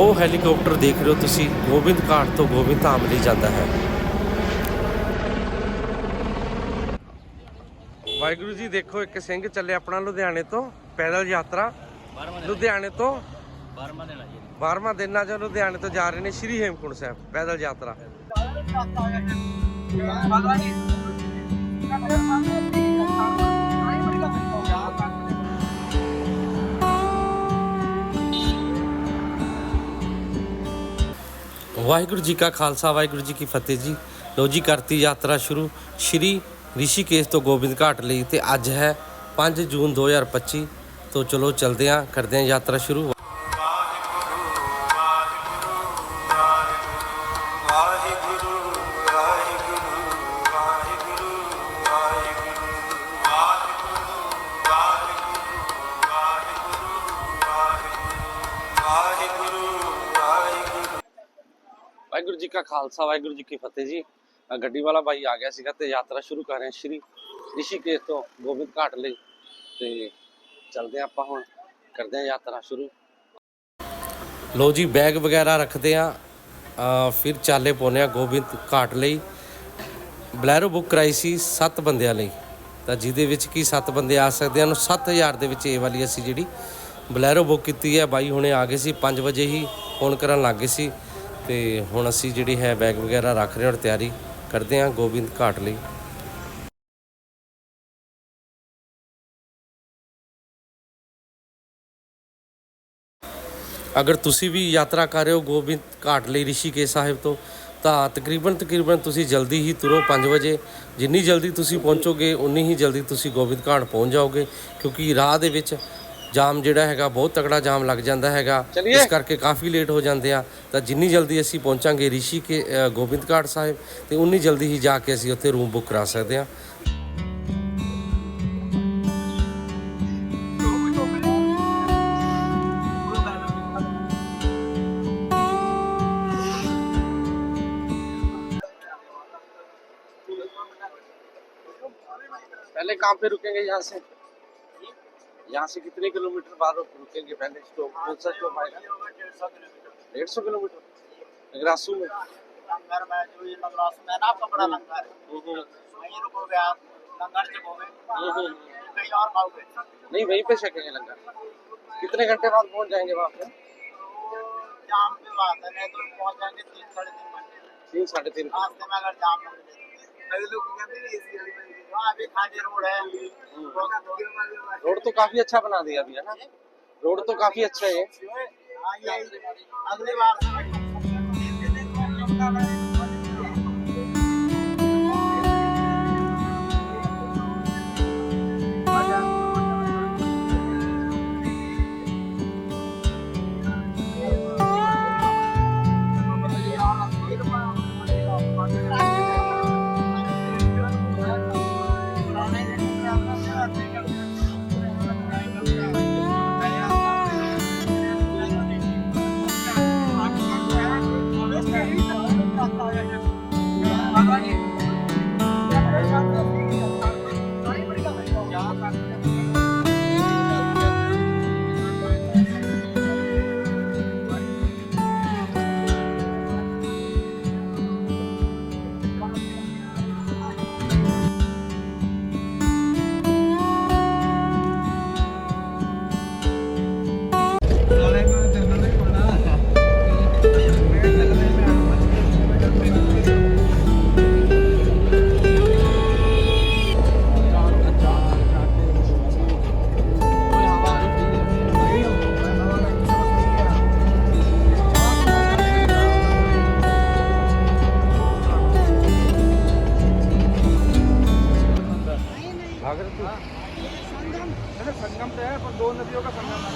ਉਹ ਹੈਲੀਕਾਪਟਰ ਦੇਖ ਰਹੇ ਹੋ ਤੁਸੀਂ ਗੋਬਿੰਦ ਘਾਟ ਤੋਂ ਗੋਬਿੰਦ ਧਾਮ ਲਈ ਜਾਂਦਾ ਹੈ। ਵਾਹਿਗੁਰੂ ਜੀ ਦੇਖੋ ਇੱਕ ਸਿੰਘ ਚੱਲੇ ਆਪਣਾ ਲੁਧਿਆਣੇ ਤੋਂ ਪੈਦਲ ਯਾਤਰਾ। ਲੁਧਿਆਣੇ ਤੋਂ 12ਵਾਂ ਦਿਨ ਆ ਜੀ 12ਵਾਂ ਦਿਨ ਆ ਜੋ ਲੁਧਿਆਣੇ ਤੋਂ ਜਾ ਰਹੇ ਨੇ ਸ਼੍ਰੀ ਹੇਮਕੁੰਟ ਸਾਹਿਬ ਪੈਦਲ ਯਾਤਰਾ। ਵਾਹਿਗੁਰੂ ਜੀ ਕਾ ਖਾਲਸਾ, ਵਾਹਿਗੁਰੂ ਜੀ ਕੀ ਫਤਿਹ ਜੀ। ਲੋ ਜੀ, ਕਰਤੀ ਯਾਤਰਾ ਸ਼ੁਰੂ ਸ਼੍ਰੀ ਰਿਸ਼ੀਕੇਸ਼ ਤੋਂ ਗੋਬਿੰਦ ਘਾਟ ਲਈ ਤੇ ਅੱਜ ਹੈ 5 ਜੂਨ 2025 ਤੋਂ ਚਲੋ, ਚਲਦੇ ਆਂ ਕਰਦੇ ਆਂ ਯਾਤਰਾ ਸ਼ੁਰੂ। ਵਾਹਿਗੁਰੂ ਜੀ ਕਾ ਖਾਲਸਾ, ਵਾਹਿਗੁਰੂ ਜੀ ਕੀ ਫਤਿਹ ਜੀ। ਗੱਡੀ ਵਾਲਾ ਬਾਈ ਆ ਗਿਆ ਸੀਗਾ ਤੇ ਯਾਤਰਾ ਸ਼ੁਰੂ ਕਰ ਰਹੇ ਹਾਂ ਸ਼੍ਰੀ ਰਿਸ਼ੀਕੇਸ਼ ਤੋਂ ਗੋਬਿੰਦ ਘਾਟ ਲਈ। ਤੇ ਚਲਦੇ ਆਪਾਂ ਹੁਣ, ਕਰਦੇ ਹਾਂ ਯਾਤਰਾ ਸ਼ੁਰੂ। ਲੋ ਜੀ, ਬੈਗ ਵਗੈਰਾ ਰੱਖਦੇ ਆ ਫਿਰ ਚਾਲੇ ਪਾਉਂਦੇ ਆ ਗੋਬਿੰਦ ਘਾਟ ਲਈ। ਬਲੈਰੋ ਬੁੱਕ ਕਰਾਈ ਸੀ 7 ਬੰਦਿਆਂ ਲਈ। ਤਾਂ ਜਿਹਦੇ ਵਿੱਚ ਕੀ 7 ਬੰਦੇ ਆ ਸਕਦੇ ਹਨ 7000 ਦੇ ਵਿੱਚ ਇਹ ਵਾਲੀ ਅਸੀਂ ਜਿਹੜੀ ਬਲੈਰੋ ਬੁੱਕ ਕੀਤੀ ਹੈ। ਬਾਈ ਹੁਣੇ ਆ ਗਏ ਸੀ 5 ਵਜੇ ਹੀ ਫੋਨ ਕਰਨ ਲੱਗ ਗਏ ਸੀ। ਤੇ ਹੁਣ ਅਸੀਂ ਜਿਹੜੀ ਹੈ ਬੈਗ ਵਗੈਰਾ ਰੱਖ ਰਹੇ ਹਾਂ ਔਰ ਤਿਆਰੀ ਕਰਦੇ ਹਾਂ ਗੋਬਿੰਦ ਘਾਟ ਲਈ। ਅਗਰ ਤੁਸੀਂ ਵੀ ਯਾਤਰਾ ਕਰ ਰਹੇ ਹੋ ਗੋਬਿੰਦ ਘਾਟ ਲਈ ਰਿਸ਼ੀਕੇਸ਼ ਸਾਹਿਬ ਤੋਂ, ਤਾਂ ਤਕਰੀਬਨ ਤਕਰੀਬਨ ਤੁਸੀਂ ਜਲਦੀ ਹੀ ਤੁਰੋ 5 ਵਜੇ। ਜਿੰਨੀ ਜਲਦੀ ਤੁਸੀਂ ਪਹੁੰਚੋਗੇ, ਉਨੀ ਹੀ ਜਲਦੀ ਤੁਸੀਂ ਗੋਬਿੰਦ ਘਾਟ ਪਹੁੰਚ ਜਾਓਗੇ, ਕਿਉਂਕਿ ਰਾਹ ਦੇ ਵਿੱਚ ਜਾਮ ਜਿਹੜਾ ਹੈਗਾ ਬਹੁਤ ਤਕੜਾ ਜਾਮ ਲੱਗ ਜਾਂਦਾ ਹੈਗਾ ਇਸ ਕਰਕੇ ਕਾਫੀ ਲੇਟ ਹੋ ਜਾਂਦੇ ਆ ਤਾਂ ਜਿੰਨੀ ਜਲਦੀ ਅਸੀਂ ਪਹੁੰਚਾਂਗੇ ਰਿਸ਼ੀ ਕੇ ਅ, ਗੋਬਿੰਦ ਘਾਟ ਸਾਹਿਬ ਤੇ ਉਨੀ ਜਲਦੀ ਹੀ ਜਾ ਕੇ ਅਸੀਂ ਉੱਥੇ ਰੂਮ ਬੁੱਕ ਕਰਾ ਸਕਦੇ ਆ पहले कहाँ पे रुकेंगे यहाँ से यहाँ से कितने किलोमीटर बाद रुकेंगे पहले स्टॉप कौन सा स्टॉप आएगा? डेढ़ सौ किलोमीटर। नगरासू में? लंगर में जो ये नगरास में ना आपका लंगर वहीं रुकोगे आप लंगर चकोगे कहीं और खाओगे नहीं वहीं पे छकेंगे लंगर। कितने घंटे बाद पहुँच जाएँगे वहाँ पे? जाम पे बात है नहीं तो पहुँच जाएँगे तीन साढ़े तीन। घंटे तीन साढ़े तीन रास्ते में अगर जाम लग कई लोग कहते हैं एसी वाली अभी खाजी रोड है। रोड तो काफी अच्छा बना दिया अभी है ना रोड तो काफी अच्छा है ये। हाँ ये अगली बार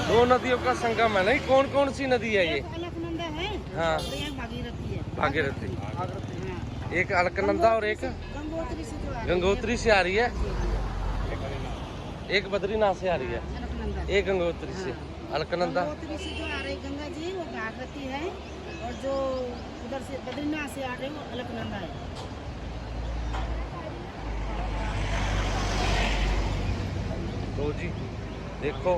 दो नदियों का संगम है नहीं? कौन कौन सी नदी है ये? हाँ भागीरथी हाँ। एक अलकनंदा और एक गंगोत्री से आ रही है। एक बद्रीनाथ से आ रही है? हाँ, एक गंगोत्री से। हाँ। अलकनंदा। से जो आ रही गंगा जी वो है और जो उधर से बद्रीनाथ से आ रही वो अलकनंदा है। तो जी देखो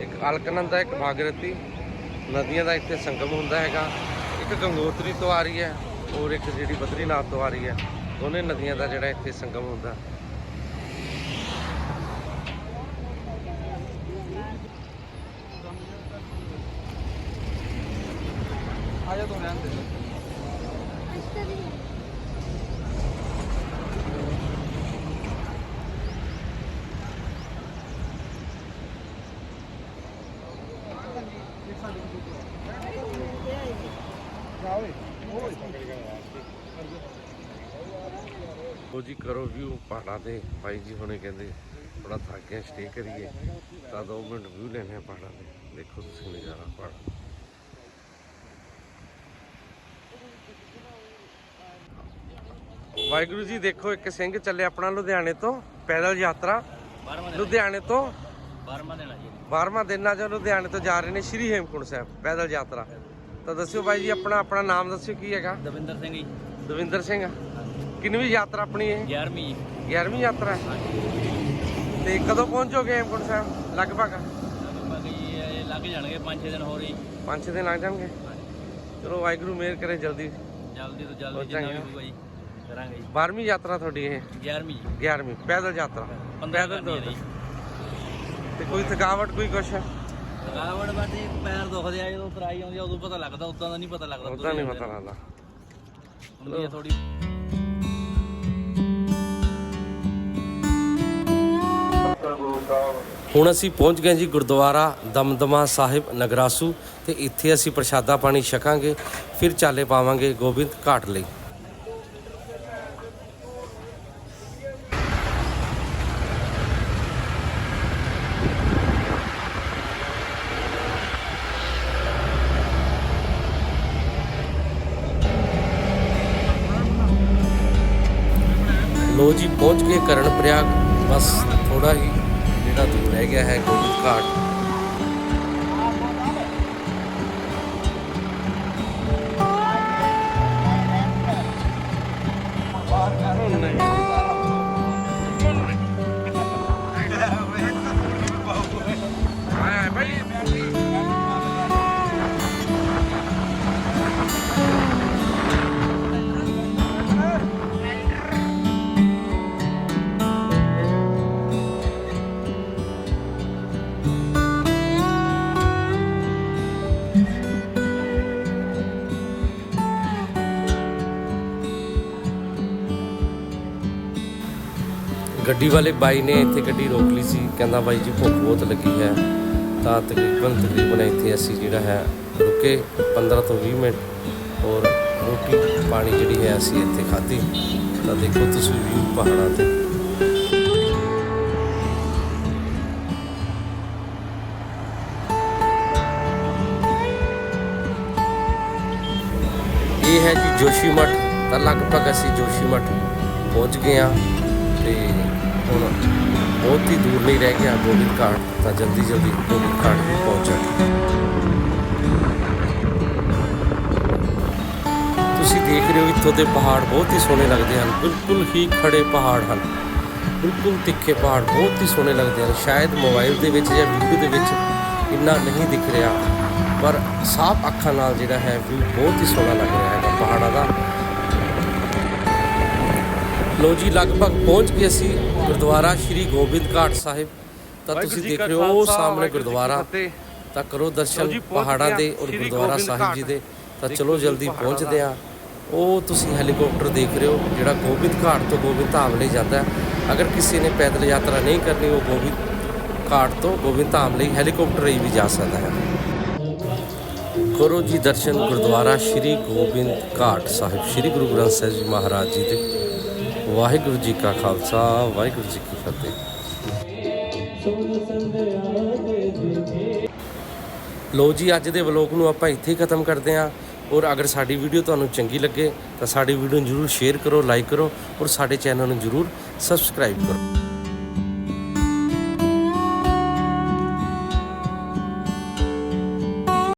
ਇੱਕ ਅਲਕਨੰਦਾ ਇੱਕ ਭਾਗਰਤੀ। ਨਦੀਆਂ ਦਾ ਇੱਥੇ ਸੰਗਮ ਹੁੰਦਾ ਹੈਗਾ। ਇੱਕ ਗੰਗੋਤਰੀ ਤੋਂ ਆ ਰਹੀ ਹੈ ਔਰ ਇੱਕ ਜਿਹੜੀ ਬਦਰੀਨਾਥ ਤੋਂ ਆ ਰਹੀ ਹੈ, ਦੋਨੇ ਨਦੀਆਂ ਦਾ ਜਿਹੜਾ ਇੱਥੇ ਸੰਗਮ ਹੁੰਦਾ। ਉਹ ਜੀ ਕਰੋ ਵਿਊ ਪਹਾੜਾਂ ਦੇ ਭਾਈ ਜੀ ਹੁਣੇ ਕਹਿੰਦੇ ਥੋੜਾ ਥੱਕ ਗਏ ਸਟੇ ਕਰੀਏ। ਤਾਂ 2 ਮਿੰਟ ਵਿਊ ਲੈਣੇ ਆ ਪਹਾੜਾਂ ਦੇ ਦੇਖੋ ਤੁਸੀਂ ਨਜ਼ਾਰਾ ਪਹਾੜ ਵਾਹਿਗੁਰੂ ਜੀ ਦੇਖੋ ਇੱਕ ਸਿੰਘ ਚੱਲੇ ਆਪਣਾ ਲੁਧਿਆਣੇ ਤੋਂ ਪੈਦਲ ਯਾਤਰਾ। ਲੁਧਿਆਣੇ ਤੋਂ। 12ਵਾਂ ਦਿਨ ਆ ਜੀ। 12ਵਾਂ ਦਿਨ ਅੱਜ ਲੁਧਿਆਣੇ ਤੋਂ ਜਾ ਰਹੇ ਨੇ ਸ਼੍ਰੀ ਹੇਮਕੁੰਟ ਸਾਹਿਬ ਪੈਦਲ ਯਾਤਰਾ। ਤਾਂ ਦੱਸਿਓ ਬਾਈ ਜੀ ਆਪਣਾ ਆਪਣਾ ਨਾਮ ਦੱਸਿਓ ਕੀ ਹੈਗਾ? ਦਵਿੰਦਰ ਸਿੰਘ ਜੀ। ਦਵਿੰਦਰ ਸਿੰਘ ਕਿੰਨਵੀਂ ਯਾਤਰਾ ਆਪਣੀ ਇਹ? 11ਵੀਂ ਜੀ 11ਵੀਂ ਯਾਤਰਾ? ਹੈ ਤੇ ਕਦੋਂ ਪਹੁੰਚੋਗੇ ਹੇਮਕੁੰਟ ਸਾਹਿਬ? ਲਗਭਗ? ਲਗਭਗ ਇਹ ਲੱਗ ਜਾਣਗੇ 5-6 ਦਿਨ ਹੋਰ ਜੀ 5-6 ਦਿਨ ਲੱਗ ਜਾਣਗੇ? ਚਲੋ ਵਾਹਿਗੁਰੂ ਮਿਹਰ ਕਰੇ ਜਲਦੀ। ਜਲਦੀ ਤੋਂ ਹੋ ਜਲਦੀ ਜਿੰਨਾ ਜਾਏਗਾ। ਵੀ ਹੋਊਗਾ ਜੀ ਕਰਾਂਗੇ ਜੀ। 12ਵੀਂ ਯਾਤਰਾ ਤੁਹਾਡੀ ਇਹ? 11ਵੀਂ ਜੀ 11ਵੀਂ ਪੈਦਲ ਯਾਤਰਾ। 15 ਪੈਦਲ। ਜੀ। ਤੇ ਕੋਈ ਥਕਾਵਟ ਕੋਈ ਕੁਛ? ਥਕਾਵਟ ਬਾਦੀ ਪੈਰ ਦੁਖਦੇ ਆ ਜਦੋਂ ਤਰਾਈ ਆਉਂਦੀ ਆ ਉਦੋਂ ਪਤਾ ਲੱਗਦਾ ਉਦਾਂ ਦਾ ਨਹੀਂ ਪਤਾ ਲੱਗਦਾ ਉਦਾਂ ਨਹੀਂ ਪਤਾ ਲੱਗਦਾ। ਹੁੰਦੀ ਆ ਥੋੜੀ ਹੁਣ ਅਸੀਂ ਪਹੁੰਚ ਗਏ ਜੀ ਗੁਰਦੁਆਰਾ ਦਮਦਮਾ ਸਾਹਿਬ ਨਗਰਾਸੂ ਤੇ ਇੱਥੇ ਅਸੀਂ ਪ੍ਰਸ਼ਾਦਾ ਪਾਣੀ ਛਕਾਂਗੇ, ਫਿਰ ਚਾਲੇ ਪਾਵਾਂਗੇ ਗੋਬਿੰਦ ਘਾਟ ਲਈ। ਲੋ ਜੀ, ਪਹੁੰਚ ਗਏ ਕਰਨ ਪ੍ਰਯਾਗ ਬਸ ਥੋੜਾ ਹੀ ਜਿਹੜਾ ਰਹਿ ਗਿਆ ਹੈ ਗੋਬਿੰਦ ਘਾਟ। ਗੱਡੀ ਵਾਲੇ ਬਾਈ ਨੇ ਇੱਥੇ ਗੱਡੀ ਰੋਕ ਲਈ ਸੀ। ਕਹਿੰਦਾ ਬਾਈ ਜੀ ਭੁੱਖ ਬਹੁਤ ਲੱਗੀ ਹੈ। ਤਾਂ ਤਕਰੀਬਨ ਤਕਰੀਬਨ ਇੱਥੇ ਅਸੀਂ ਜਿਹੜਾ ਹੈ ਰੁਕੇ 15 ਤੋਂ 20 ਮਿੰਟ। ਔਰ ਰੋਟੀ ਪਾਣੀ ਜਿਹੜੀ ਹੈ ਅਸੀਂ ਇੱਥੇ ਖਾਧੀ। ਤਾਂ ਦੇਖੋ ਤੁਸੀਂ ਵੀ ਪਹਾੜਾਂ ਤੇ। ਇਹ ਹੈ ਜੀ ਜੋਸ਼ੀ ਮਠ। ਤਾਂ ਲਗਭਗ ਅਸੀਂ ਜੋਸ਼ੀ ਮਠ ਪਹੁੰਚ ਗਏ ਹਾਂ। ਤੇ ਹੁਣ ਬਹੁਤ ਹੀ ਦੂਰ ਨਹੀਂ ਰਹਿ ਗਿਆ ਗੋਬਿੰਦ ਘਾਟ, ਤਾਂ ਜਲਦੀ ਜਲਦੀ ਗੋਬਿੰਦ ਘਾਟ ਵੀ ਪਹੁੰਚਾਂਗੇ ਤੁਸੀਂ ਦੇਖ ਰਹੇ ਹੋ ਇੱਥੋਂ ਦੇ ਪਹਾੜ ਬਹੁਤ ਹੀ ਸੋਹਣੇ ਲੱਗਦੇ ਹਨ, ਬਿਲਕੁਲ ਹੀ ਖੜੇ ਪਹਾੜ ਹਨ। ਬਿਲਕੁਲ ਤਿੱਖੇ ਪਹਾੜ ਬਹੁਤ ਹੀ ਸੋਹਣੇ ਲੱਗਦੇ ਹਨ। ਸ਼ਾਇਦ ਮੋਬਾਈਲ ਦੇ ਵਿੱਚ ਜਾਂ ਵੀਡੀਓ ਦੇ ਵਿੱਚ ਇੰਨਾ ਨਹੀਂ ਦਿਖ ਰਿਹਾ, ਪਰ ਸਾਫ਼ ਅੱਖਾਂ ਨਾਲ ਜਿਹੜਾ ਹੈ ਵੀ ਬਹੁਤ ਹੀ ਸੋਹਣਾ ਲੱਗ ਰਿਹਾ ਹੈ ਪਹਾੜਾਂ ਦਾ। ਲੋ ਜੀ ਲਗਭਗ ਪਹੁੰਚ ਗਏ ਅਸੀਂ ਗੁਰਦੁਆਰਾ ਸ਼੍ਰੀ ਗੋਬਿੰਦ ਘਾਟ ਸਾਹਿਬ। ਤਾਂ ਤੁਸੀਂ ਦੇਖ ਰਹੇ ਹੋ ਉਹ ਸਾਹਮਣੇ ਗੁਰਦੁਆਰਾ। ਤਾਂ ਕਰੋ ਦਰਸ਼ਨ ਪਹਾੜਾਂ ਦੇ ਔਰ ਗੁਰਦੁਆਰਾ ਸਾਹਿਬ ਜੀ ਦੇ। ਤਾਂ ਚਲੋ ਜਲਦੀ ਪਹੁੰਚਦੇ ਆ ਉਹ ਤੁਸੀਂ ਹੈਲੀਕਾਪਟਰ ਦੇਖ ਰਹੇ ਹੋ ਜਿਹੜਾ ਗੋਬਿੰਦ ਘਾਟ ਤੋਂ ਗੋਬਿੰਦ ਧਾਮ ਲਈ ਜਾਂਦਾ ਅਗਰ ਕਿਸੇ ਨੇ ਪੈਦਲ ਯਾਤਰਾ ਨਹੀਂ ਕਰਨੀ ਉਹ ਗੋਬਿੰਦ ਘਾਟ ਤੋਂ ਗੋਬਿੰਦ ਧਾਮ ਲਈ ਹੈਲੀਕਾਪਟਰ ਰਾਹੀਂ ਵੀ ਜਾ ਸਕਦਾ ਹੈ। ਕਰੋ ਜੀ ਦਰਸ਼ਨ ਗੁਰਦੁਆਰਾ ਸ਼੍ਰੀ ਗੋਬਿੰਦ ਘਾਟ ਸਾਹਿਬ ਸ਼੍ਰੀ ਗੁਰੂ ਗ੍ਰੰਥ ਸਾਹਿਬ ਜੀ ਮਹਾਰਾਜ ਜੀ ਦੇ। ਵਾਹਿਗੁਰੂ ਜੀ ਕਾ ਖਾਲਸਾ, ਵਾਹਿਗੁਰੂ ਜੀ ਕੀ ਫਤਿਹ। ਲੋ ਜੀ, ਅੱਜ ਦੇ ਵਲੋਗ ਨੂੰ ਆਪਾਂ ਇੱਥੇ ਹੀ ਖਤਮ ਕਰਦੇ ਹਾਂ। ਔਰ ਅਗਰ ਸਾਡੀ ਵੀਡੀਓ ਤੁਹਾਨੂੰ ਚੰਗੀ ਲੱਗੇ, ਤਾਂ ਸਾਡੀ ਵੀਡੀਓ ਨੂੰ ਜਰੂਰ ਸ਼ੇਅਰ ਕਰੋ, ਲਾਈਕ ਕਰੋ, ਔਰ ਸਾਡੇ ਚੈਨਲ ਨੂੰ ਜਰੂਰ ਸਬਸਕ੍ਰਾਈਬ ਕਰੋ।